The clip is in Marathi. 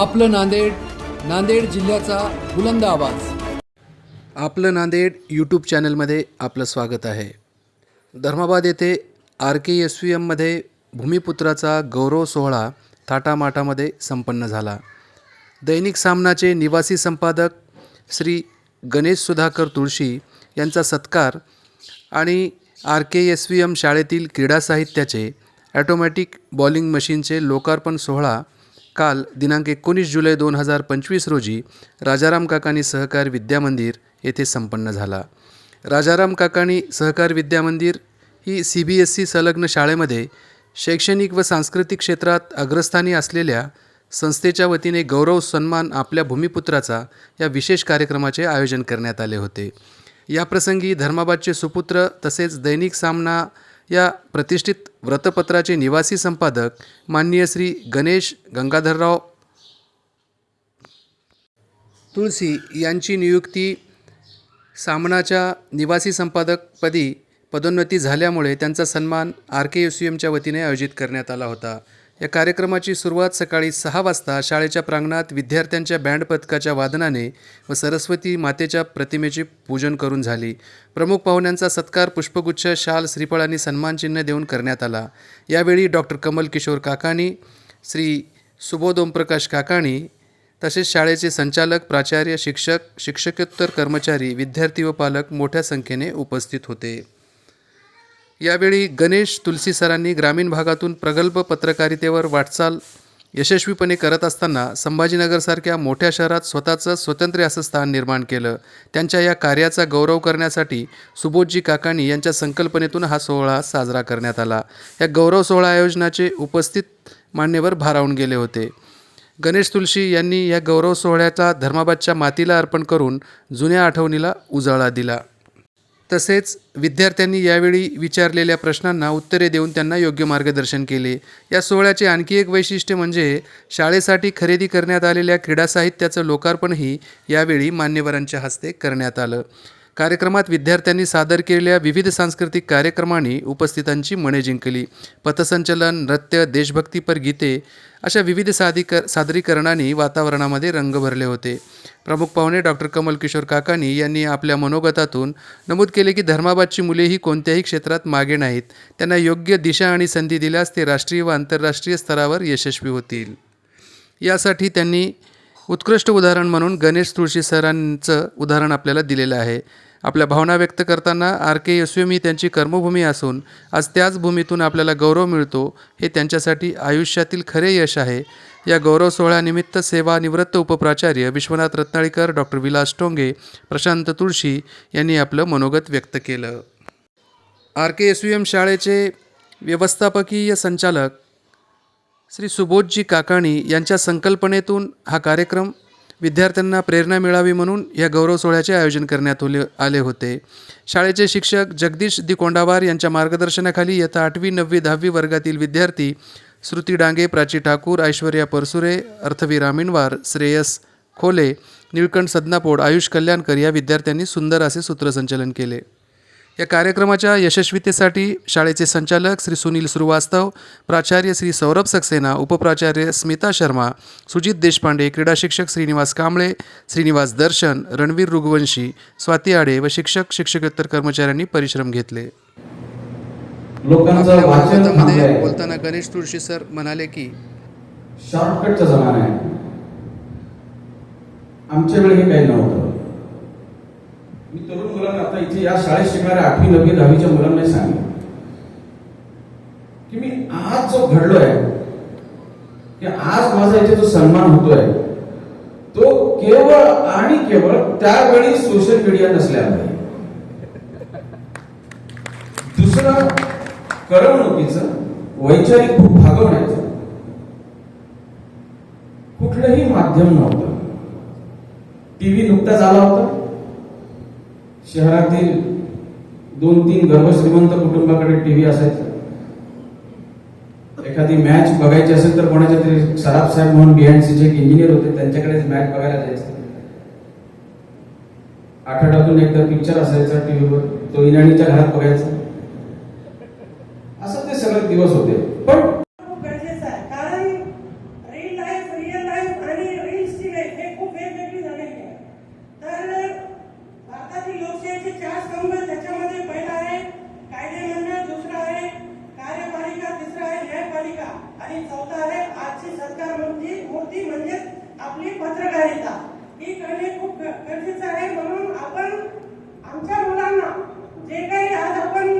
आपलं नांदेड नांदेड जिल्ह्याचा बुलंद आवाज. आपलं नांदेड यूट्यूब चॅनलमध्ये आपलं स्वागत आहे. धर्माबाद येथे आर के एस व्ही एममध्ये भूमिपुत्राचा गौरव सोहळा थाटामाटामध्ये संपन्न झाला. दैनिक सामनाचे निवासी संपादक श्री गणेश सुधाकर तुळशी यांचा सत्कार आणि R K S V M शाळेतील क्रीडा साहित्याचे ॲटोमॅटिक बॉलिंग मशीनचे लोकार्पण सोहळा काल दिनांक एकोणीस जुलै दोन हजार पंचवीस रोजी राजाराम काकाणी सहकार विद्यामंदिर येथे संपन्न झाला. राजाराम काकाणी सहकार विद्यामंदिर ही सी बी एस सी संलग्न शाळेमध्ये शैक्षणिक व सांस्कृतिक क्षेत्रात अग्रस्थानी असलेल्या संस्थेच्या वतीने गौरव सन्मान आपल्या भूमिपुत्राचा या विशेष कार्यक्रमाचे आयोजन करण्यात आले होते. याप्रसंगी धर्माबादचे सुपुत्र तसेच दैनिक सामना या प्रतिष्ठित व्रतपत्राचे निवासी संपादक माननीय श्री गणेश गंगाधरराव तुळसी यांची नियुक्ती सामनाच्या निवासी संपादकपदी पदोन्नती झाल्यामुळे त्यांचा सन्मान आर के यू यू एमच्या वतीने आयोजित करण्यात आला होता. या कार्यक्रमाची सुरुवात सकाळी सहा वाजता शाळेच्या प्रांगणात विद्यार्थ्यांच्या बँड पथकाच्या वादनाने व सरस्वती मातेच्या प्रतिमेचे पूजन करून झाली. प्रमुख पाहुण्यांचा सत्कार पुष्पगुच्छ शाल श्रीफळ आणि सन्मानचिन्ह देऊन करण्यात आला. यावेळी डॉक्टर कमल किशोर काकाणी श्री सुबोध ओमप्रकाश काकाणी तसेच शाळेचे संचालक प्राचार्य शिक्षक शिक्षकोत्तर कर्मचारी विद्यार्थी व पालक मोठ्या संख्येने उपस्थित होते. यावेळी गणेश तुलसी सरांनी ग्रामीण भागातून प्रगल्भ पत्रकारितेवर वाटचाल यशस्वीपणे करत असताना संभाजीनगरसारख्या मोठ्या शहरात स्वतःचं स्वतंत्र असं स्थान निर्माण केलं. त्यांच्या या कार्याचा गौरव करण्यासाठी सुबोधजी काकाणी यांच्या संकल्पनेतून हा सोहळा साजरा करण्यात आला. या गौरव सोहळा आयोजनाचे उपस्थित मान्यवर भारावून गेले होते. गणेश तुलशी यांनी या गौरव सोहळ्याचा धर्माबादच्या मातीला अर्पण करून जुन्या आठवणीला उजाळा दिला. तसेच विद्यार्थ्यांनी यावेळी विचारलेल्या प्रश्नांना उत्तरे देऊन त्यांना योग्य मार्गदर्शन केले. या सोहळ्याचे आणखी एक वैशिष्ट्य म्हणजे शाळेसाठी खरेदी करण्यात आलेल्या क्रीडा साहित्याचं लोकार्पणही यावेळी मान्यवरांच्या हस्ते करण्यात आलं. कार्यक्रमात विद्यार्थ्यांनी सादर केलेल्या विविध सांस्कृतिक कार्यक्रमांनी उपस्थितांची मने जिंकली. पथसंचलन नृत्य देशभक्तीपर गीते अशा विविध साधिक सादरीकरणांनी वातावरणामध्ये रंग भरले होते. प्रमुख पाहुणे डॉक्टर कमल किशोर काकानी यांनी आपल्या मनोगतातून नमूद केले की धर्माबादची मुले ही कोणत्याही क्षेत्रात मागे नाहीत. त्यांना योग्य दिशा आणि संधी दिल्यास ते राष्ट्रीय व आंतरराष्ट्रीय स्तरावर यशस्वी होतील. यासाठी त्यांनी उत्कृष्ट उदाहरण म्हणून गणेश तुळशी सरांचं उदाहरण आपल्याला दिलेलं आहे. आपल्या भावना व्यक्त करताना आर के एस ही त्यांची कर्मभूमी असून आज त्याच भूमीतून आपल्याला गौरव मिळतो. हे त्यांच्यासाठी आयुष्यातील खरे यश आहे. या गौरव सोहळ्यानिमित्त सेवानिवृत्त उपप्राचार्य विश्वनाथ रत्नाळीकर डॉक्टर विलास टोंगे प्रशांत तुळशी यांनी आपलं मनोगत व्यक्त केलं. आर के एस एम शाळेचे व्यवस्थापकीय संचालक श्री सुबोधजी काकाणी यांच्या संकल्पनेतून हा कार्यक्रम विद्यार्थ्यांना प्रेरणा मिळावी म्हणून या गौरव सोहळ्याचे आयोजन करण्यात आले आले होते. शाळेचे शिक्षक जगदीश दिकोंडावार यांच्या मार्गदर्शनाखाली इयत्ता आठवी नववी दहावी वर्गातील विद्यार्थी श्रुती डांगे प्राची ठाकूर ऐश्वर्या परसुरे अर्थवी रामिणवार श्रेयस खोले निळकंठ सदनापोड आयुष कल्याणकर या विद्यार्थ्यांनी सुंदर असे सूत्रसंचलन केले. या कार्यक्रमाच्या यशस्वीतेसाठी शाळेचे संचालक श्री सुनील श्रीवास्तव प्राचार्य श्री सौरभ सक्सेना उपप्राचार्य स्मिता शर्मा सुजित देशपांडे क्रीडा शिक्षक श्रीनिवास कांबळे श्रीनिवास दर्शन रणवीर रुगवंशी स्वाती आडे व शिक्षक शिक्षकोत्तर कर्मचाऱ्यांनी परिश्रम घेतले. आपल्या बोलताना गणेश तुळशी सर म्हणाले की शॉर्टकटचा जमाना आहे. आमच्या वेळी काही नव्हतं. या शाळेत शिकणाऱ्या आठवी नववी दहावीच्या मुलांना सांगितलं की मी आज जो घडलोय की आज माझा इथे जो सन्मान होतोय तो केवळ आणि केवळ त्यावेळी सोशल मीडिया नसल्यामुळे दुसरं करमणुकीचं वैचारिक भूक भागवण्याचं. कुठलंही माध्यम नव्हतं. टीव्ही नुकताच आला होता. शहरातील दोन तीन गर्भश्रीमंत कुटुंबाकडे टीव्ही असायचा. एखादी मॅच बघायची असेल तर कोणाच्या तरी सराफ साहेब म्हणून बीएनसी जे इंजिनियर होते त्यांच्याकडे मॅच बघायला जायचं. आठवड्यातून एकदा पिक्चर असायचा टीव्हीवर तो इनाणीच्या घरात बघायचा. असं ते सगळे दिवस होते पण खूप गरजेचं आहे कारण रिअल लाईफ रिअल लाईफ आणि आणि चौथा आहे आजची सरकार मूर्ती म्हणजे आपली पत्रकारिता. ही करणे खूप ग- गरजेचं आहे. म्हणून आपण आमच्या मुलांना जे काही आज आपण